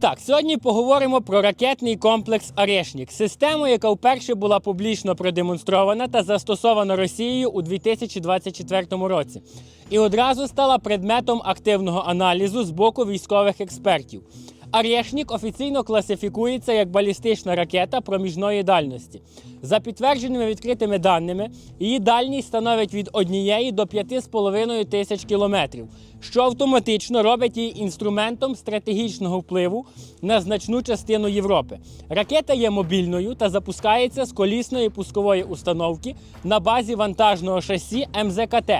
Так, сьогодні поговоримо про ракетний комплекс Арешнік, систему, яка вперше була публічно продемонстрована та застосована Росією у 2024 році, і одразу стала предметом активного аналізу з боку військових експертів. Арешнік офіційно класифікується як балістична ракета проміжної дальності. За підтвердженими відкритими даними, її дальність становить від 1 до 5,5 тисяч кілометрів, що автоматично робить її інструментом стратегічного впливу на значну частину Європи. Ракета є мобільною та запускається з колісної пускової установки на базі вантажного шасі МЗКТ,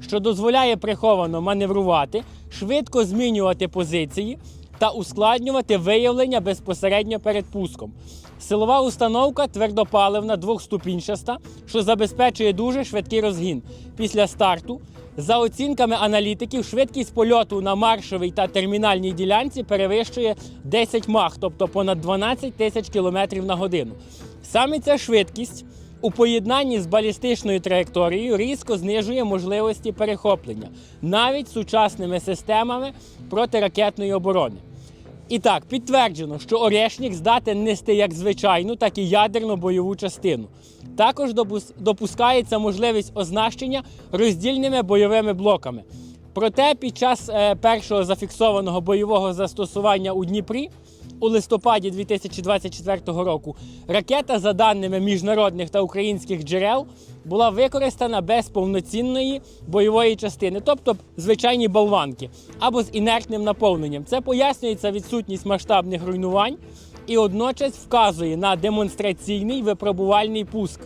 що дозволяє приховано маневрувати, швидко змінювати позиції та ускладнювати виявлення безпосередньо перед пуском. Силова установка твердопаливна двохступінчаста, що забезпечує дуже швидкий розгін. Після старту, за оцінками аналітиків, швидкість польоту на маршовій та термінальній ділянці перевищує 10 мах, тобто понад 12 тисяч кілометрів на годину. Саме ця швидкість у поєднанні з балістичною траєкторією різко знижує можливості перехоплення навіть сучасними системами протиракетної оборони. І так, підтверджено, що Орешник здатен нести як звичайну, так і ядерну бойову частину. Також допускається можливість оснащення роздільними бойовими блоками. Проте під час е, першого зафіксованого бойового застосування у Дніпрі у листопаді 2024 року ракета, за даними міжнародних та українських джерел, була використана без повноцінної бойової частини, тобто звичайні болванки або з інертним наповненням. Це пояснюється відсутність масштабних руйнувань і одночас вказує на демонстраційний випробувальний пуск.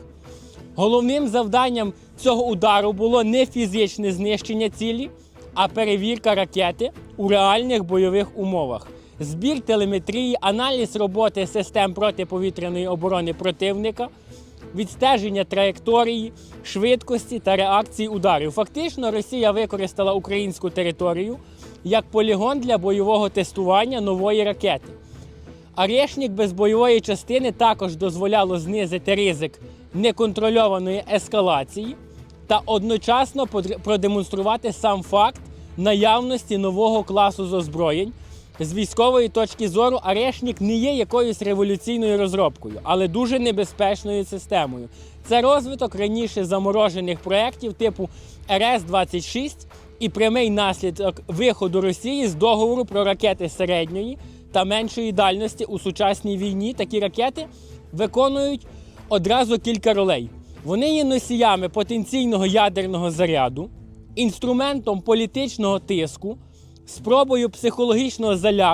Головним завданням цього удару було не фізичне знищення цілі, а перевірка ракети у реальних бойових умовах. Збір телеметрії, аналіз роботи систем протиповітряної оборони противника, відстеження траєкторії, швидкості та реакції ударів. Фактично, Росія використала українську територію як полігон для бойового тестування нової ракети. Арешник без бойової частини також дозволяло знизити ризик неконтрольованої ескалації та одночасно продемонструвати сам факт наявності нового класу з озброєнь. З військової точки зору Арешник не є якоюсь революційною розробкою, але дуже небезпечною системою. Це розвиток раніше заморожених проєктів типу РС-26 і прямий наслідок виходу Росії з договору про ракети середньої та меншої дальності у сучасній війні. Такі ракети виконують одразу кілька ролей. Вони є носіями потенційного ядерного заряду, інструментом політичного тиску, спробою психологічного залякування.